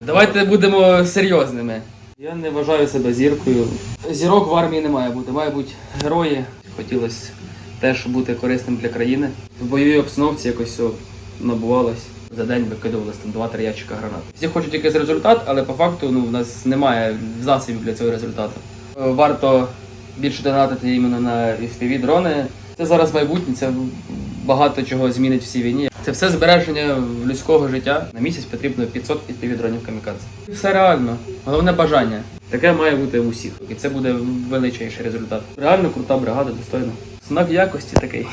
Давайте будемо серйозними. Я не вважаю себе зіркою. Зірок в армії не має бути. Має бути герої. Хотілося теж бути корисним для країни. В бойовій обстановці якось все набувалось. За день викидувалось там 2-3 ящика гранат. Всі хочуть якийсь результат, але по факту ну, в нас немає засобів для цього результату. Е, Варто більше донатити іменно на fpv дрони. Це зараз майбутнє, це багато чого змінить в цій війні. Це все збереження людського життя. На місяць потрібно 500 fpv дронів камікадзе. Все реально. Головне бажання. Таке має бути у всіх. І це буде величайший результат. Реально крута бригада, достойна. Знак якості такий.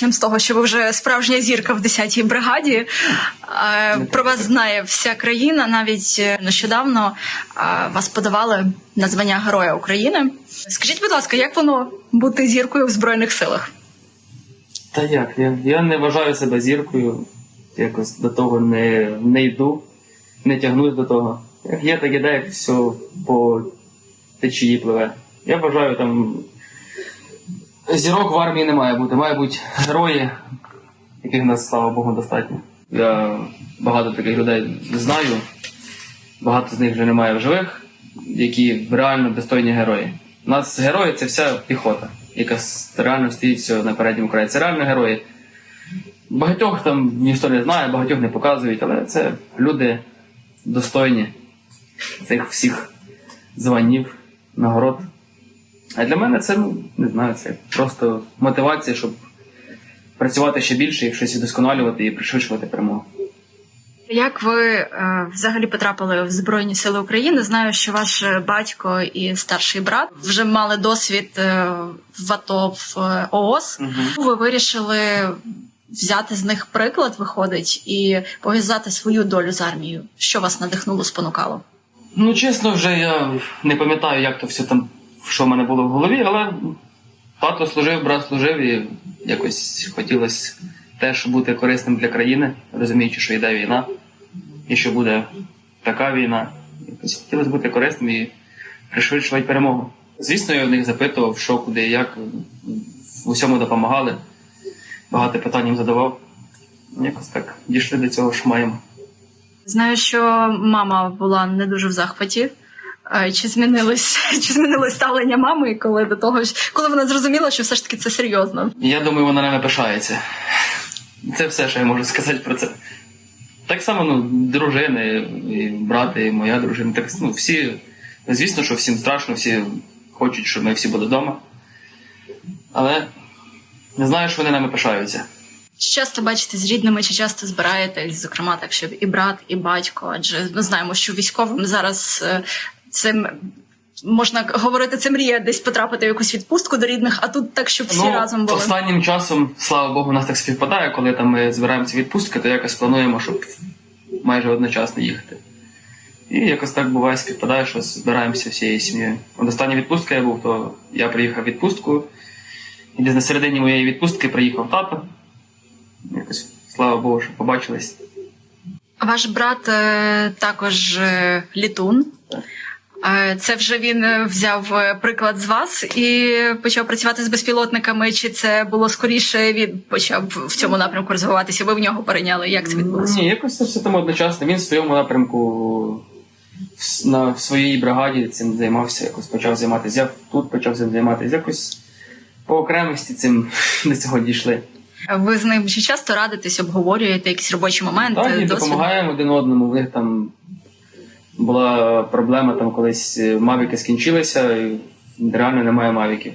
Почнемо з того, що ви вже справжня зірка в 10-й бригаді. Е, Про вас знає вся країна. Навіть е, нещодавно е, вас подавали на звання Героя України. Скажіть, будь ласка, як воно бути зіркою в Збройних силах? Та як? Я, я не вважаю себе зіркою. Якось до того не, не йду, не тягнусь до того. Як є, так іде, як все по течії пливе. Я вважаю там. Зірок в армії не має бути. Має бути герої, яких нас, слава Богу, достатньо. Я багато таких людей знаю. Багато з них вже немає в живих, які реально достойні герої. У нас герої це вся піхота, яка реально стоїть на передньому краї. Це реально герої. Багатьох там ніхто не знає, багатьох не показують, але це люди достойні цих всіх званів, нагород. А для мене це, ну, не знаю, це просто мотивація, щоб працювати ще більше і щось вдосконалювати і пришвидшувати перемогу. Як ви е, взагалі потрапили в Збройні Сили України? Знаю, що ваш батько і старший брат вже мали досвід е, в АТО в е, ООС. Ви вирішили взяти з них приклад, виходить, і пов'язати свою долю з армією. Що вас надихнуло, спонукало? Ну, чесно, вже я не пам'ятаю, як то все там, що в мене було в голові, але тато служив, брат служив і якось хотілося теж бути корисним для країни, розуміючи, що йде війна, і що буде така війна. Якось хотілося бути корисним і пришвидшувати перемогу. Звісно, я в них запитував, що, куди, як, в усьому допомагали. Багато питань їм задавав. Якось так дійшли до цього, що маємо. Знаю, що мама була не дуже в захваті. Чи змінилось, чи змінилось ставлення мами, коли до того ж- коли вона зрозуміла, що все ж таки це серйозно? Я думаю, вона нами пишається. Це все, що я можу сказати про це. Так само, ну, дружини, і брати, і моя дружина. Так, ну, всі, звісно, що всім страшно, всі хочуть, щоб ми всі були вдома. Але не знаю, що вони нами пишаються. Чи часто бачите з рідними, чи часто збираєтесь, зокрема, так, щоб і брат, і батько, адже ми знаємо, що військовим зараз е, цим можна говорити, це мрія десь потрапити в якусь відпустку до рідних, а тут так, щоб всі разом були. Ну, Останнім часом, слава Богу, у нас так співпадає, коли там ми збираємося відпустки, то якось плануємо, щоб майже одночасно їхати. І якось так буває, співпадає, що збираємося всією сім'єю. От остання відпустка я був, то я приїхав в відпустку, і десь на середині моєї відпустки приїхав тато. Якось, слава Богу, що побачились. Ваш брат е, також е, літун. Так. Е, Це вже він е, взяв е, приклад з вас і почав працювати з безпілотниками. Чи це було скоріше? Він почав в цьому напрямку розвиватися? Ви в нього перейняли? Як це відбулося? Ні, якось це все там одночасно. Він в своєму напрямку в, на, в своїй бригаді цим займався, якось почав займатися. Я тут почав цим займатися. Якось по окремості цим до цього дійшли. Ви з ним чи часто радитесь, обговорюєте якісь робочі моменти? Так, і допомагаємо один одному. В них там була проблема, там колись е, мавіки скінчилися, і реально немає мавіків.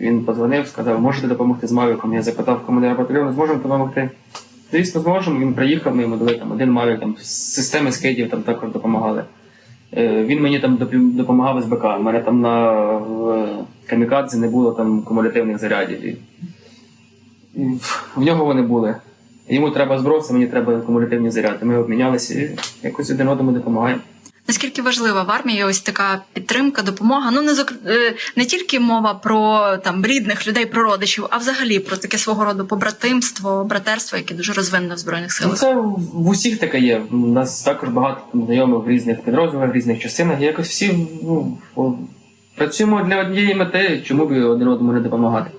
Він подзвонив, сказав, можете допомогти з мавіком. Я запитав командира батальйону, зможемо допомогти. Звісно, зможемо. Він приїхав, ми йому дали там один мавік, там з системи скидів там також допомагали. Е, Він мені там допомагав з БК. У мене там на в камікадзе не було там кумулятивних зарядів. І, в- нього вони були. Йому треба зброс, а мені треба кумулятивні заряди. Ми обмінялися і якось один одному допомагаємо. Наскільки важлива в армії ось така підтримка, допомога? Ну не зок... е, не тільки мова про там рідних людей, про родичів, а взагалі про таке свого роду побратимство, братерство, яке дуже розвинене в збройних Ну, силах. це в в усіх таке є. У нас також багато знайомих в різних підрозділах, в різних частинах. І якось всі ну, працюємо для однієї мети, чому б один одному не допомагати.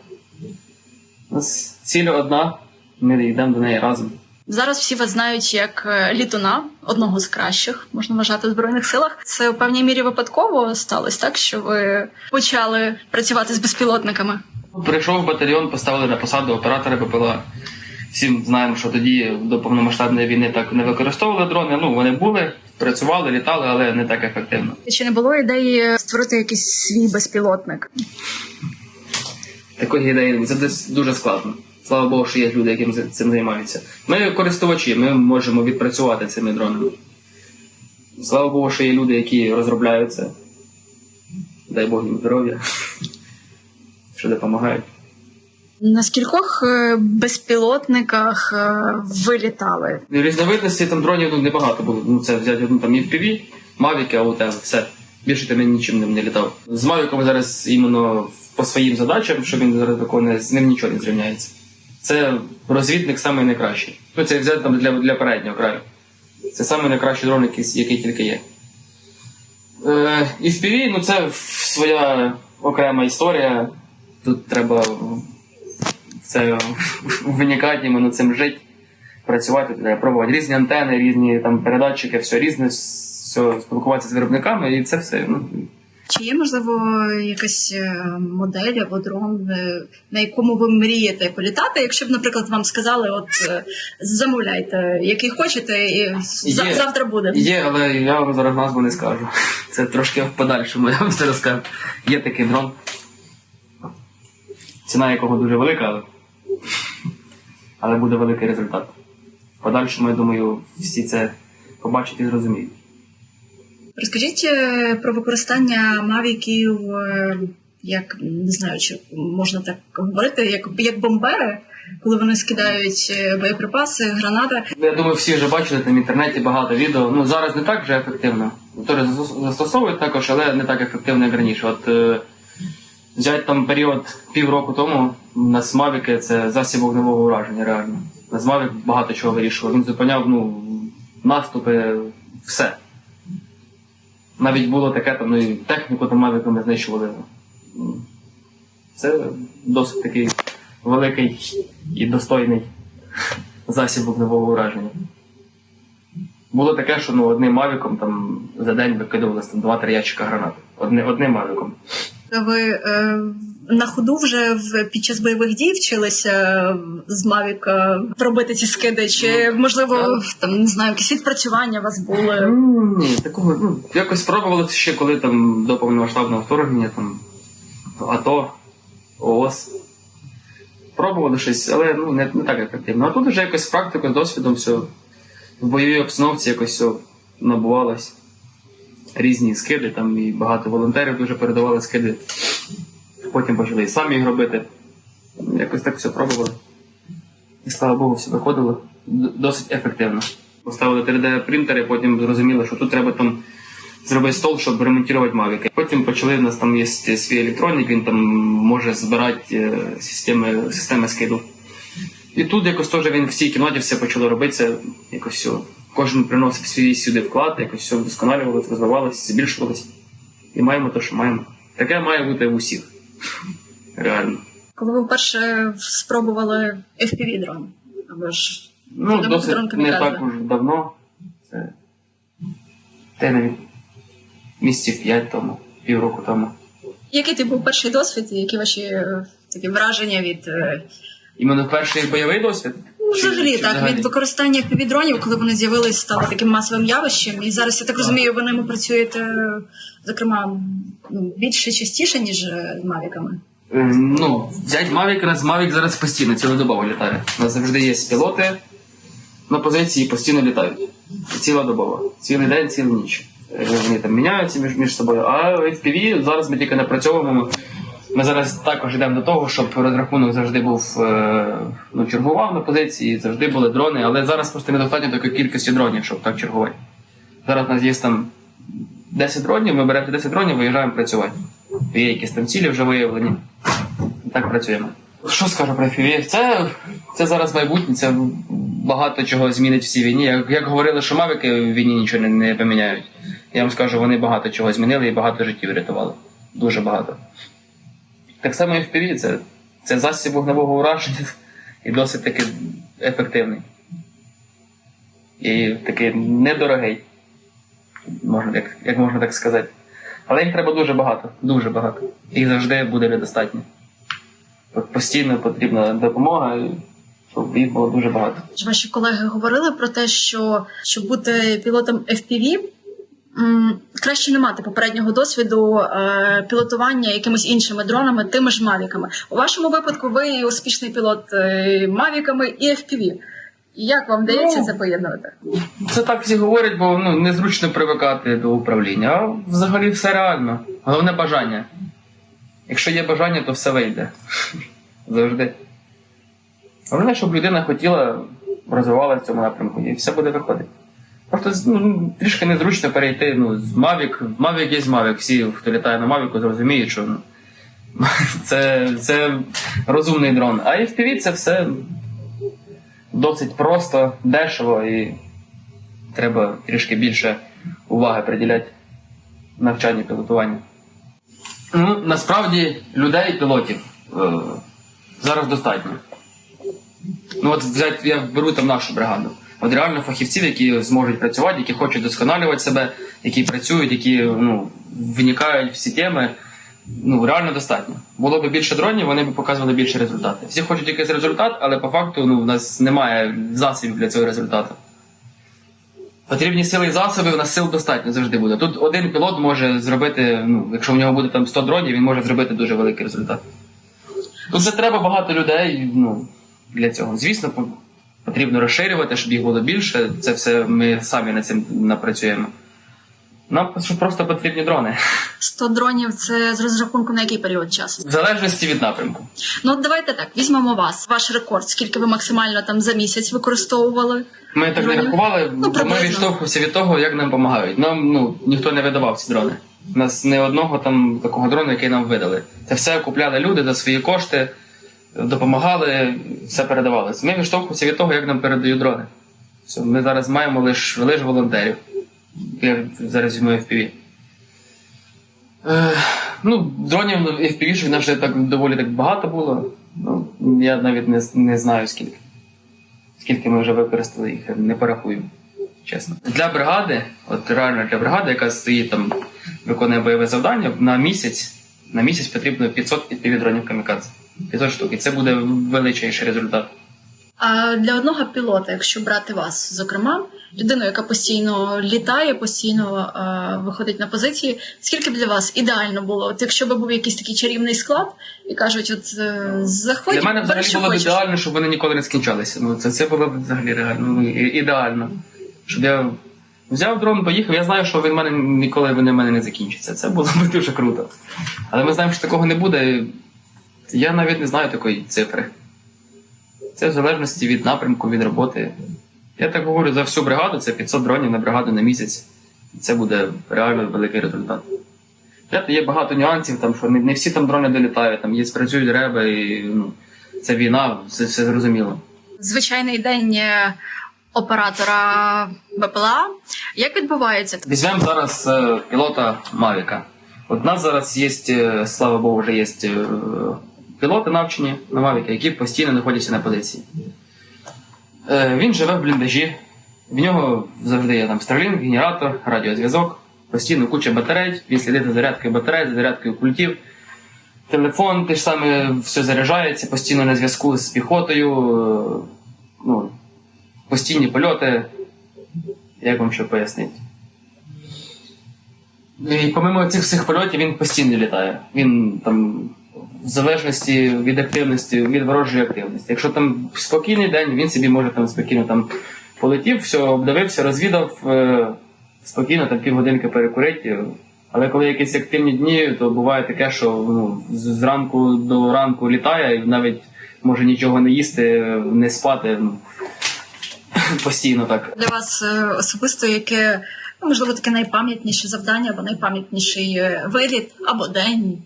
У нас ціль одна, ми йдемо до неї разом. Зараз всі вас знають як е, літуна, одного з кращих, можна вважати в збройних силах. Це в певній мірі випадково сталося, так що ви почали працювати з безпілотниками. Прийшов в батальйон, поставили на посаду оператора БПЛА. Всім знаємо, що тоді до повномасштабної війни так не використовували дрони. Ну вони були, працювали, літали, але не так ефективно. Чи не було ідеї створити якийсь свій безпілотник? Такої ідеї це десь дуже складно. Слава Богу, що є люди, які цим займаються. Ми користувачі, ми можемо відпрацювати цими дронами. Слава Богу, що є люди, які розробляють це. Дай Бог їм здоров'я, що допомагають. На скількох е, безпілотниках е, ви літали? Різновидності там дронів ну, небагато було. Ну, це взяти одну там FPV, Mavic, АУТ, все. Більше там я нічим ним не літав. З Mavic зараз іменно по своїм задачам, що він зараз виконує, з ним нічого не зрівняється. Це розвідник самий найкращий. Ну, це взяти там для, для переднього краю. Це самий найкращий дрон, який, який тільки є. Е, FPV, ну це своя окрема історія. Тут треба це виникати іменно цим жити, працювати, треба пробувати різні антени, різні там передатчики, все різне, все, спілкуватися з виробниками, і це все. Ну, Чи є можливо якась е, модель або дрон, е, на якому ви мрієте політати? Якщо б, наприклад, вам сказали, от е, замовляйте, який хочете, і Є. завтра буде. Є, але я вам зараз назву не скажу. Це трошки в подальшому, я вам все розкажу. Є такий дрон. Ціна якого дуже велика, але, але буде великий результат. В подальшому, я думаю, всі це побачать і зрозуміють. Розкажіть е, про використання мавіків, е, як не знаю, чи можна так говорити, як, як бомбери, коли вони скидають е, боєприпаси, гранати. Я думаю, всі вже бачили там в інтернеті багато відео. Ну зараз не так вже ефективно. Теж застосовують також, але не так ефективно, як раніше. От взяти там період півроку тому на Смавіки це засіб вогневого ураження, реально. На Смавік багато чого вирішував. Він зупиняв ну, наступи, все. Навіть було таке, там, ну, і техніку там ми знищували. Це досить такий великий і достойний засіб вогневого ураження. Було таке, що ну, одним мавіком там за день викидувалися 2-3 ящика гранат. Одни, одним мавіком. Ви е, на ходу вже в, під час бойових дій вчилися з Мавіка робити ці скиди? Чи можливо там не знаю, якісь відпрацювання у вас були? Ну, Ні, такого, ну, якось пробували ще коли там до повномасштабного вторгнення, там АТО, ООС. Пробували щось, але ну, не, не так ефективно. А тут вже якось з практикою, з досвідом все в бойовій обстановці якось все набувалось. Різні скиди, там і багато волонтерів дуже передавали скиди. Потім почали і самі їх робити. Якось так все пробували. І слава Богу, все виходило досить ефективно. Поставили 3D-принтери, потім зрозуміли, що тут треба там зробити стол, щоб ремонтувати мавіки. Потім почали, у нас там є свій електронник, він там може збирати е, системи, системи скиду. І тут якось теж він в цій кімнаті все почало робитися, якось все. Кожен приносив свій сюди вклад, якось все вдосконалювалося, розвивалося, збільшувалося. І маємо те, що маємо. Таке має бути в усіх. Реально. Коли ви вперше спробували FPV дрон? Або ж Ну, досить не так уже давно. Це те навіть місяців п'ять тому, півроку тому. який ти був перший досвід, і які ваші е, такі враження від е, Іменно перший бойовий досвід? Ну, взагалі так взагалі? від використання FPV-дронів, коли вони з'явились, стали таким масовим явищем. І зараз я так розумію, ви ними працюєте, зокрема, ну, більше частіше, ніж е, мавіками. Е, Ну, взять Mavic, раз Mavic зараз постійно, цілодобово літає. У нас завжди є пілоти на позиції постійно літають. Цілодобово. Цілий день, цілу ніч. Е, Вони там міняються між, між собою. А FPV зараз ми тільки напрацьовуємо. Ми зараз також йдемо до того, щоб розрахунок завжди був е, ну, чергував на позиції, завжди були дрони, але зараз просто недостатньо такої кількості дронів, щоб так чергувати. Зараз у нас є там 10 дронів, ми беремо 10 дронів, виїжджаємо працювати. Є якісь там цілі вже виявлені. Так працюємо. Що скажу про FPV? Це, це зараз майбутнє, це багато чого змінить в цій війні. Як, як говорили, що мавики в війні нічого не, не поміняють. Я вам скажу, вони багато чого змінили і багато життів врятували. Дуже багато. Так само і FPV це Це засіб вогневого ураження і досить таки ефективний. І такий недорогий, можна як, як можна так сказати. Але їх треба дуже багато, дуже багато. Їх завжди буде недостатньо. Постійно потрібна допомога, щоб їх було дуже багато. Ваші колеги говорили про те, що щоб бути пілотом FPV, краще не мати попереднього досвіду е, пілотування якимись іншими дронами, тими ж мавіками. У вашому випадку ви успішний пілот е, мавіками і FPV. Як вам вдається Ну, це поєднувати? Це так всі говорять, бо ну, незручно привикати до управління. А взагалі все реально. Головне бажання. Якщо є бажання, то все вийде. Завжди. Головне, щоб людина хотіла, розвивалася в цьому напрямку, і все буде виходити. Просто ну, трішки незручно перейти ну, з Mavic. Mavic є Mavic. Всі, хто літає на Mavic, зрозуміють, що ну, це, це розумний дрон. А FPV це все досить просто, дешево і треба трішки більше уваги приділяти навчанню пілотуванню. Ну, насправді людей, пілотів е, зараз достатньо. Ну, от взяти, я беру там нашу бригаду. От реально фахівців, які зможуть працювати, які хочуть досконалювати себе, які працюють, які ну, вникають всі теми. Ну, реально достатньо. Було б більше дронів, вони б показували більше результати. Всі хочуть якийсь результат, але по факту ну, в нас немає засобів для цього результату. Потрібні сили і засоби, у нас сил достатньо завжди буде. Тут один пілот може зробити, ну, якщо в нього буде там 100 дронів, він може зробити дуже великий результат. Тут не треба багато людей ну, для цього. Звісно, потрібно розширювати, щоб їх було більше. Це все ми самі над цим напрацюємо. Нам просто потрібні дрони. 100 дронів це з розрахунку на який період часу? В залежності від напрямку. Ну давайте так, візьмемо вас, ваш рекорд, скільки ви максимально там за місяць використовували. Ми так не рахували, Ну, бо ми відштовхувалися від того, як нам допомагають. Нам ну, ніхто не видавав ці дрони. У нас не одного там такого дрону, який нам видали. Це все купляли люди за свої кошти, допомагали, все передавалося. Ми відштовхувалися від того, як нам передають дрони. Ми зараз маємо лише лиш волонтерів. Я зараз візьму FPV. Е, ну, дронів FPV в нас вже так доволі так багато було. Ну, я навіть не, не знаю скільки. Скільки ми вже використали їх, не порахую, чесно. Для бригади, от реально для бригади, яка стоїть там, виконує бойове завдання, на місяць, на місяць потрібно 500 FPV дронів камікадзе. 500 штук. І це буде величайший результат. А для одного пілота, якщо брати вас, зокрема, людину, яка постійно літає, постійно е, виходить на позиції, скільки б для вас ідеально було? От якщо б був якийсь такий чарівний склад, і кажуть, от е, заходь, Для мене взагалі було б ідеально, щоб вони ніколи не скінчалися. Ну, це, це було б взагалі реально ну, ідеально. Щоб я взяв дрон, поїхав, я знаю, що він в мене ніколи він мене не закінчиться. Це було б дуже круто. Але ми знаємо, що такого не буде. Я навіть не знаю такої цифри. Це в залежності від напрямку, від роботи. Я так говорю за всю бригаду, це 500 дронів на бригаду на місяць. І це буде реально великий результат. Знаєте, є багато нюансів, там, що не, всі там дрони долітають, там є спрацюють реби, і ну, це війна, все, все зрозуміло. Звичайний день е, оператора БПЛА. Як відбувається? Візьмемо зараз е, пілота Мавіка. От у нас зараз є, е, слава Богу, вже є пілоти навчені на Мавіка, які постійно знаходяться на позиції. Е, він живе в бліндажі, в нього завжди є там Starlink, генератор, радіозв'язок, постійно куча батарей, він слідить за зарядкою батарей, за зарядкою пультів. Телефон те ж саме все заряджається, постійно на зв'язку з піхотою. е, Ну, постійні польоти. Як вам що пояснити? І помимо цих всіх польотів він постійно літає. Він там в залежності від активності, від ворожої активності. Якщо там спокійний день, він собі може там спокійно там полетів, все, обдивився, розвідав, е, спокійно там півгодинки перекурить. Але коли якісь активні дні, то буває таке, що ну, зранку до ранку літає і навіть може нічого не їсти, не спати. Ну, постійно так. Для вас е, особисто яке ну, можливо таке найпам'ятніше завдання або найпам'ятніший е, виліт або день?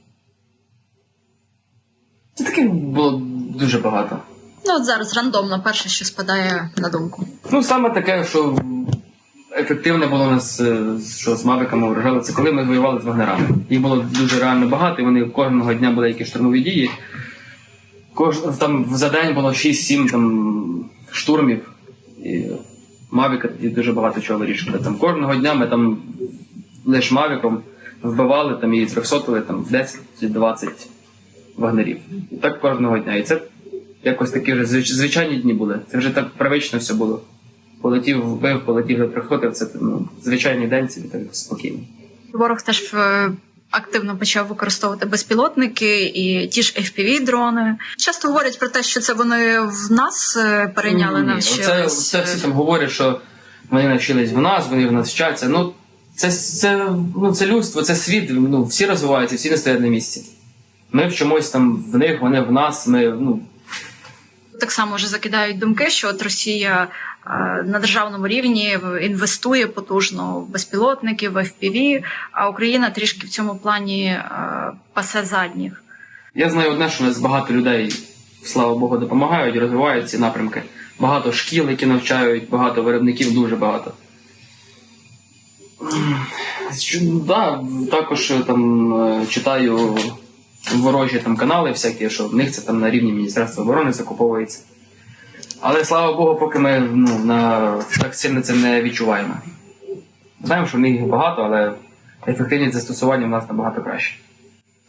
Це таких було дуже багато. Ну от зараз рандомно перше, що спадає на думку. Ну, саме таке, що ефективне було у нас, е, що з мавиками вражали, це коли ми воювали з вагнерами. Їх було дуже реально багато, і вони кожного дня були якісь штурмові дії. Кож, там за день було 6-7 там, штурмів. І Мавіка тоді дуже багато чого вирішували. Там кожного дня ми там лише Мавіком вбивали там, і трьохсотили там 10-20 вагнерів. І так кожного дня. І це якось такі вже звичайні дні були. Це вже так привично все було. Полетів, вбив, полетів до трьохсотив, це ну, звичайний день собі так спокійно. Ворог теж е, активно почав використовувати безпілотники і ті ж fpv дрони. Часто говорять про те, що це вони в нас е, перейняли Ні, навчились. Оце, оце всі там говорять, що вони навчились в нас, вони в нас вчаться. Ну, це, це, ну, це людство, це світ, ну, всі розвиваються, всі не стоять на місці. Ми вчимось там в них, вони в нас. Ми, ну, Так само вже закидають думки, що от Росія е, на державному рівні інвестує потужно в безпілотники, в FPV, а Україна трішки в цьому плані е, пасе задніх. я знаю одне, що у нас багато людей, слава Богу, допомагають, розвивають ці напрямки. Багато шкіл, які навчають, багато виробників, дуже багато. Да, також е, там читаю ворожі там канали всякі, що в них це там на рівні Міністерства оборони закуповується. Але слава Богу, поки ми ну, на, так сильно це не відчуваємо. Знаємо, що в них їх багато, але ефективність застосування в нас набагато краще.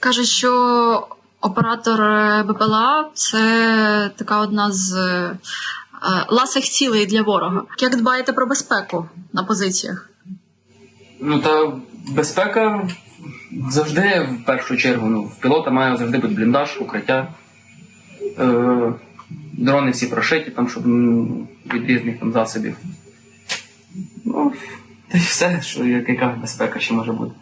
Кажуть, що оператор е, БПЛА це така одна з е, ласих цілей для ворога. Як дбаєте про безпеку на позиціях? Ну та безпека завжди в першу чергу. Ну, в пілота має завжди бути бліндаж, укриття. Е, дрони всі прошиті, там, щоб від різних там засобів. Ну, та й все, що яка безпека ще може бути.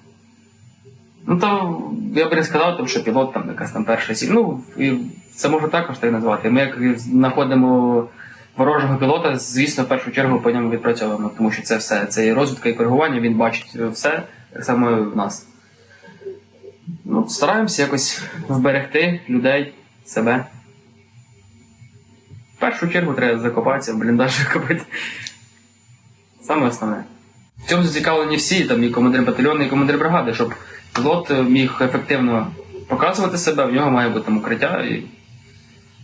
Ну то я б не сказав, там, що пілот там якась там перша сіль. Ну, і це можна також так назвати. Ми як знаходимо ворожого пілота, звісно, в першу чергу по ньому відпрацьовуємо, тому що це все. Це і розвідка, і коригування, він бачить все, так само і в нас. Ну, стараємося якось вберегти людей, себе. В першу чергу треба закопатися, в бліндаж закопати. Саме основне. В цьому зацікавлені всі, там і командир батальйону, і командир бригади, щоб пілот міг ефективно показувати себе, в нього має бути там укриття і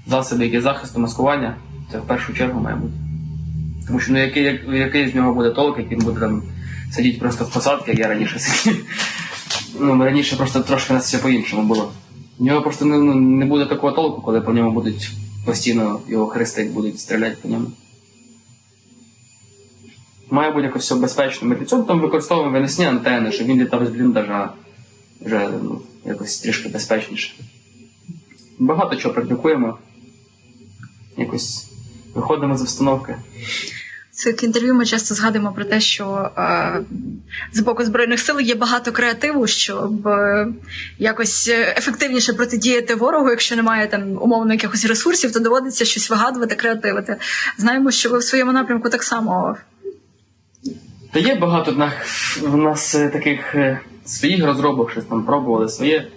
засоби, які захисту, маскування. Це в першу чергу має бути. Тому що ну, який, який з нього буде толк, як він буде там сидіти просто в посадці, як я раніше сидів. Ну, раніше просто трошки нас все по-іншому було. В нього просто ну, ну, не буде такого толку, коли по ньому будуть постійно його хрестить, будуть стріляти по ньому. Має бути якось все безпечно. Ми для цього там використовуємо винесні антени, щоб він літав з бліндажа вже ну, якось трішки безпечніше. Багато чого практикуємо. Якось виходимо з установки. Цих інтерв'ю ми часто згадуємо про те, що е, з боку збройних сил є багато креативу, щоб е, якось ефективніше протидіяти ворогу. Якщо немає там умовно якихось ресурсів, то доводиться щось вигадувати, креативити. Знаємо, що ви в своєму напрямку так само Та є багато в нас, в нас е, таких е, своїх розробок, щось там пробували своє.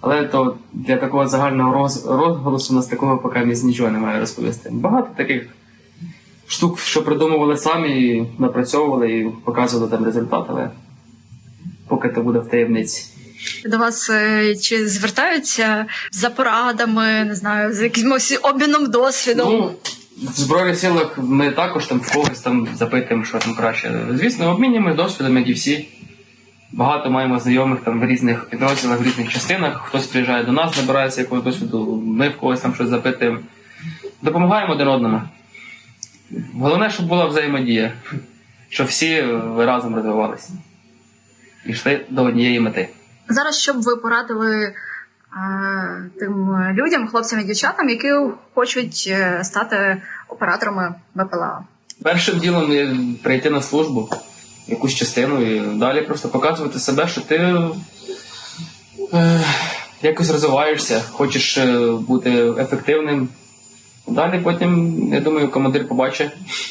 Але то для такого загального роз, розголосу у нас такого поки ні- нічого немає розповісти. Багато таких штук, що придумували самі, і напрацьовували і показували там результат, але поки то буде в таємниці. до вас е, чи звертаються за порадами, не знаю, з якимось обміном досвідом. Ну, в Збройних силах ми також там в когось там запитуємо, що там краще. Звісно, обмінюємося досвідом, як і всі. Багато маємо знайомих там в різних підрозділах, в різних частинах. Хтось приїжджає до нас, набирається якогось досвіду, ми в когось там щось запитуємо. Допомагаємо один одному. Головне, щоб була взаємодія, щоб всі е, разом розвивалися і йшли до однієї мети. Зараз що б ви порадили е, тим людям, хлопцям і дівчатам, які хочуть е, стати операторами БПЛА? Першим ділом є прийти на службу, якусь частину, і далі просто показувати себе, що ти е, якось розвиваєшся, хочеш е, бути ефективним. Далі потім, я думаю, командир побачить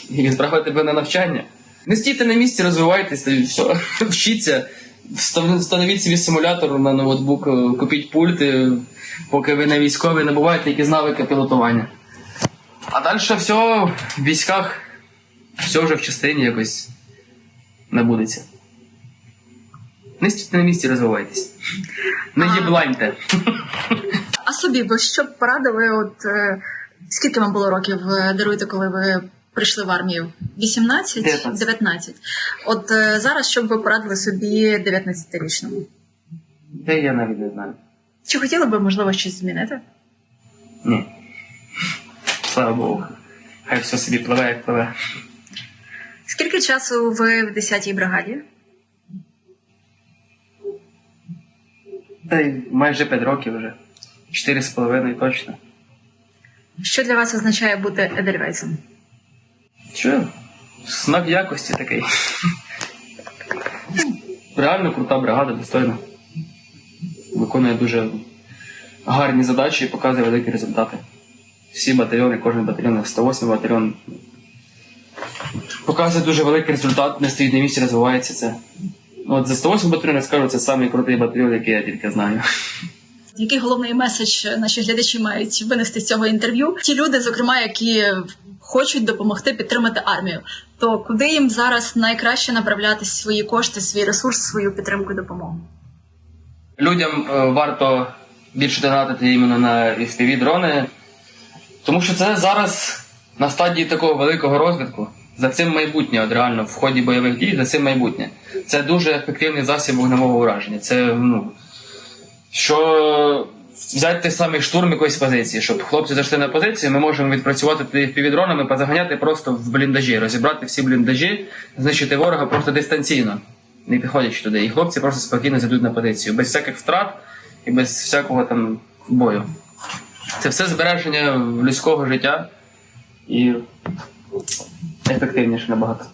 і відправить тебе на навчання. Не стійте на місці, розвивайтеся все. Вчіться, встановіть собі симулятор на ноутбук, купіть пульти, поки ви не військові, набувайте якісь навики пілотування. А далі все в військах, все вже в частині якось набудеться. Не стійте на місці, розвивайтесь. Не А. єбланьте. А собі ви що б порадили? От е, скільки вам було років даруйте, коли ви прийшли в армію? 18? 19. 19. От е, зараз що б ви порадили собі 19-річному? Де я навіть не знаю. Чи хотіли би, можливо, щось змінити? Ні. Слава Богу. Хай все собі пливе, як пливе. Скільки часу ви в 10-й бригаді? Та й майже 5 років вже. Чотири з половиною точно. Що для вас означає бути едельвейсом? Що? Знак якості такий. Реально крута бригада, достойна. Виконує дуже гарні задачі і показує великі результати. Всі батальйони, кожен батальйон, 108 батальйон. Показує дуже великий результат, не стоїть на місці, розвивається це. От за 108 батальйон я скажу, це самий крутий батальйон, який я тільки знаю. Який головний меседж наші глядачі мають винести з цього інтерв'ю? Ті люди, зокрема, які хочуть допомогти підтримати армію, то куди їм зараз найкраще направляти свої кошти, свій ресурс, свою підтримку і допомогу? людям е, варто більше донатити іменно на fpv дрони, тому що це зараз на стадії такого великого розвитку. За цим майбутнє, от реально в ході бойових дій, за цим майбутнє. Це дуже ефективний засіб вогневого ураження. Це ну, що взяти той самий штурм якоїсь позиції, щоб хлопці зайшли на позицію, ми можемо відпрацювати туди впівдронами, позаганяти просто в бліндажі, розібрати всі бліндажі, знищити ворога просто дистанційно, не підходячи туди. І хлопці просто спокійно зайдуть на позицію, без всяких втрат і без всякого там бою. Це все збереження людського життя і ефективніше набагато.